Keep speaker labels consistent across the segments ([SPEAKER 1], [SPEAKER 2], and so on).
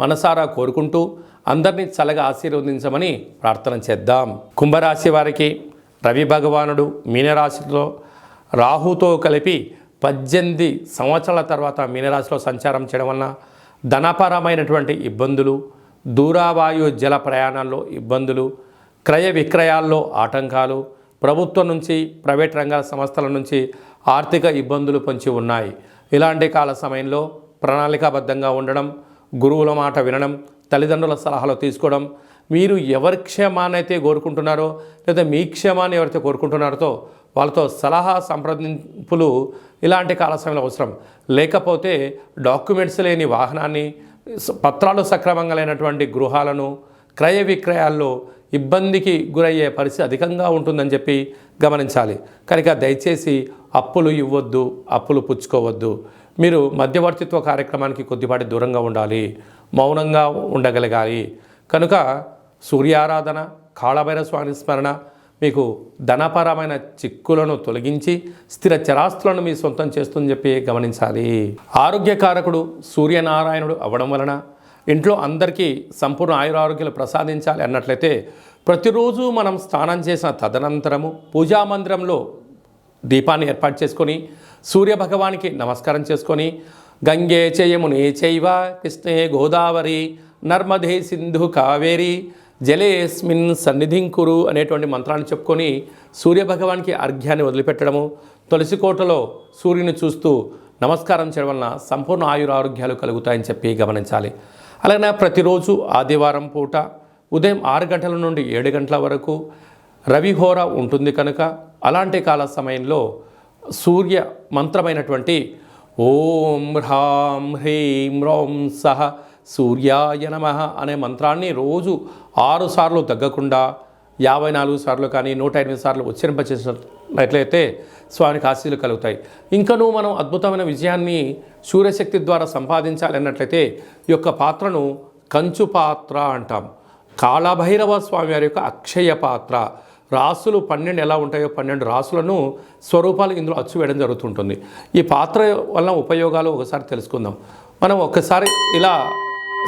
[SPEAKER 1] మనసారా కోరుకుంటూ అందరినీ చల్లగా ఆశీర్వదించమని ప్రార్థన చేద్దాం. కుంభరాశి వారికి రవి భగవానుడు మీనరాశిలో రాహుతో కలిపి పద్దెనిమిది సంవత్సరాల తర్వాత మీనరాశిలో సంచారం చేయడం వలన ధనపరమైనటువంటి ఇబ్బందులు దూరావాయు జల ప్రయాణాల్లో ఇబ్బందులు క్రయ విక్రయాల్లో ఆటంకాలు ప్రభుత్వం నుంచి ప్రైవేట్ రంగాల సంస్థల నుంచి ఆర్థిక ఇబ్బందులు పొంచి ఉన్నాయి. ఇలాంటి కాల సమయంలో ప్రణాళికాబద్ధంగా ఉండడం గురువుల మాట వినడం తల్లిదండ్రుల సలహాలు తీసుకోవడం మీరు ఎవరి క్షేమాన్ని అయితే కోరుకుంటున్నారో లేదా మీ క్షేమాన్ని ఎవరైతే కోరుకుంటున్నారో వాళ్ళతో సలహా సంప్రదింపులు ఇలాంటి కాల సమయంలో అవసరం. లేకపోతే డాక్యుమెంట్స్ లేని వాహనాన్ని పత్రాలు సక్రమంగా లేనటువంటి గృహాలను క్రయ విక్రయాల్లో ఇబ్బందికి గురయ్యే పరిస్థితి అధికంగా ఉంటుందని చెప్పి గమనించాలి. కనుక దయచేసి అప్పులు ఇవ్వద్దు అప్పులు పుచ్చుకోవద్దు. మీరు మధ్యవర్తిత్వ కార్యక్రమానికి కొద్దిపాటి దూరంగా ఉండాలి మౌనంగా ఉండగలగాలి. కనుక సూర్యారాధన కాళభైర స్వామి స్మరణ మీకు ధనపరమైన చిక్కులను తొలగించి స్థిర చరాస్తులను మీ సొంతం చేస్తుందని చెప్పి గమనించాలి. ఆరోగ్యకారకుడు సూర్యనారాయణుడు అవ్వడం వలన ఇంట్లో అందరికీ సంపూర్ణ ఆయురారోగ్యాలు ప్రసాదించాలి అన్నట్లయితే ప్రతిరోజు మనం స్నానం చేసిన తదనంతరము పూజా మందిరంలో దీపాన్ని ఏర్పాటు చేసుకొని సూర్య భగవానికి నమస్కారం చేసుకొని గంగే చేయమునే చైవ కృష్ణే గోదావరి నర్మదే సింధు కావేరి జలేస్మిన్ సన్నిధిం కురు అనేటువంటి మంత్రాన్ని చెప్పుకొని సూర్యభగవానికి అర్ఘ్యాన్ని వదిలిపెట్టడము. తులసి కోటలో సూర్యుని చూస్తూ నమస్కారం చేయడం వలన సంపూర్ణ ఆయుర ఆరోగ్యాలు కలుగుతాయని చెప్పి గమనించాలి. అలాగే ప్రతిరోజు ఆదివారం పూట ఉదయం ఆరు గంటల నుండి ఏడు గంటల వరకు రవిహోర ఉంటుంది కనుక అలాంటి కాల సమయంలో సూర్య మంత్రమైనటువంటి ఓం హ్రాం హ్రీం రోం సహ సూర్యాయ నమ అనే మంత్రాన్ని రోజు ఆరు సార్లు తగ్గకుండా యాభై నాలుగు సార్లు కానీ నూట ఎనిమిది సార్లు ఉచ్చరింపచేసినట్లయితే స్వామికి ఆశీలు కలుగుతాయి. ఇంకనూ మనం అద్భుతమైన విజయాన్ని సూర్యశక్తి ద్వారా సంపాదించాలి అన్నట్లయితే ఈ యొక్క పాత్రను కంచు పాత్ర అంటాం. కాళభైరవ స్వామి వారి యొక్క అక్షయ పాత్ర. రాసులు పన్నెండు ఎలా ఉంటాయో పన్నెండు రాసులను స్వరూపాలు ఇందులో అచ్చు వేయడం జరుగుతుంటుంది. ఈ పాత్ర వల్ల ఉపయోగాలు ఒకసారి తెలుసుకుందాం. మనం ఒకసారి ఇలా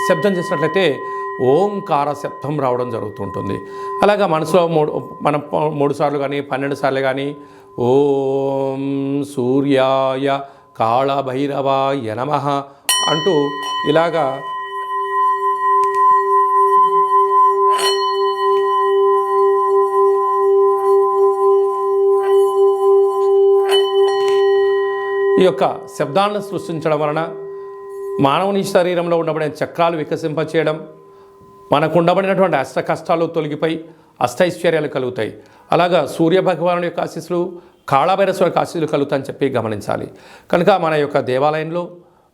[SPEAKER 1] శబ్దం చేసినట్లయితే ఓంకార శబ్దం రావడం జరుగుతుంటుంది. అలాగా మనసులో మూడు మనం మూడు సార్లు కానీ పన్నెండు సార్లు కానీ ఓం సూర్యాయ కాళభైరవాయ నమ అంటూ ఇలాగా ఈ యొక్క శబ్దాలను సృష్టించడం వలన మానవుని శరీరంలో ఉండబడే చక్రాలు వికసింపచేయడం మనకు ఉండబడినటువంటి అష్ట కష్టాలు తొలగిపోయి అష్టైశ్వర్యాలు కలుగుతాయి. అలాగా సూర్య భగవానుడి యొక్క ఆశీస్సులు కాళభైరస్వర యొక్క ఆశీస్సులు కలుగుతాయని చెప్పి గమనించాలి. కనుక మన యొక్క దేవాలయంలో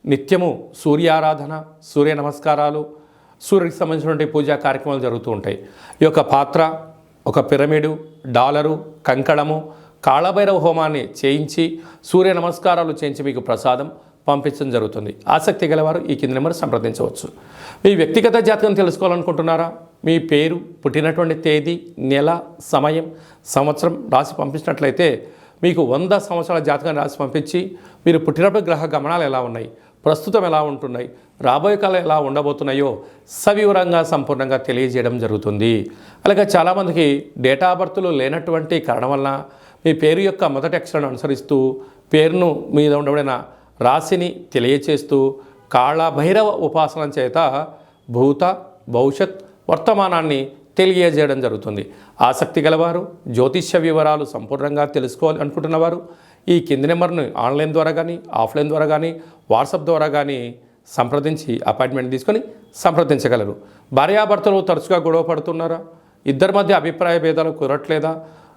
[SPEAKER 1] నిత్యము సూర్యారాధన సూర్య నమస్కారాలు సూర్యుడికి సంబంధించినటువంటి పూజా కార్యక్రమాలు జరుగుతూ ఉంటాయి. ఈ యొక్క పాత్ర ఒక పిరమిడు డాలరు కంకణము కాళభైరవ హోమాన్ని చేయించి సూర్య నమస్కారాలు చేయించి మీకు ప్రసాదం పంపించడం జరుగుతుంది. ఆసక్తి గలవారు ఈ కింది నెంబర్ సంప్రదించవచ్చు. మీ వ్యక్తిగత జాతకం తెలుసుకోవాలనుకుంటున్నారా? మీ పేరు పుట్టినటువంటి తేదీ నెల సమయం సంవత్సరం రాసి పంపించినట్లయితే మీకు వంద సంవత్సరాల జాతకాన్ని రాసి పంపించి మీరు పుట్టినప్పుడు గ్రహ గమనాలు ఎలా ఉన్నాయి? ప్రస్తుతం ఎలా ఉంటున్నాయి? రాబోయే కాలం ఎలా ఉండబోతున్నాయో సవివరంగా సంపూర్ణంగా తెలియజేయడం జరుగుతుంది. అలాగే చాలామందికి డేటా బర్త్లు లేనటువంటి కారణం వలన మీ పేరు యొక్క మొదటి అక్షరాన్ని అనుసరిస్తూ పేరును మీద ఉండబడిన రాశిని తెలియచేస్తూ కాళభైరవ ఉపాసన చేత భూత భవిష్యత్ వర్తమానాన్ని తెలియజేయడం జరుగుతుంది. ఆసక్తి గలవారు జ్యోతిష్య వివరాలు సంపూర్ణంగా తెలుసుకోవాలి అనుకుంటున్నవారు ఈ కింది నెంబర్ను ఆన్లైన్ ద్వారా కానీ ఆఫ్లైన్ ద్వారా కానీ వాట్సాప్ ద్వారా కానీ సంప్రదించి అపాయింట్మెంట్ తీసుకొని సంప్రదించగలరు. భార్యాభర్తలు తరచుగా గొడవ పడుతున్నారా? ఇద్దరి మధ్య అభిప్రాయ భేదాలు కుదరట్లేదా?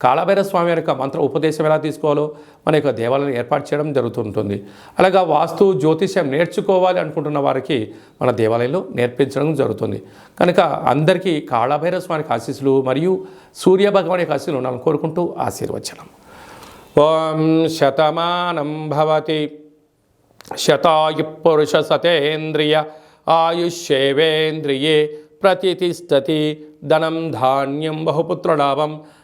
[SPEAKER 1] కాళభైర స్వామి యొక్క మంత్ర ఉపదేశం ఎలా తీసుకోవాలో మన యొక్క దేవాలయం ఏర్పాటు చేయడం జరుగుతుంటుంది. అలాగా వాస్తు జ్యోతిష్యం నేర్చుకోవాలి అనుకుంటున్న వారికి మన దేవాలయంలో నేర్పించడం జరుగుతుంది. కనుక అందరికీ కాళభైరవ స్వామికి ఆశీస్సులు మరియు సూర్య భగవాన్ యొక్క ఆశీస్సులు ఉండాలని కోరుకుంటూ ఆశీర్వచనం. ఓం శతమానం భవతి. శతాయు పురుష సతేంద్రియ ఆయుష్యేవేంద్రియే ప్రతిష్టతి ధనం ధాన్యం బహుపుత్రలాభం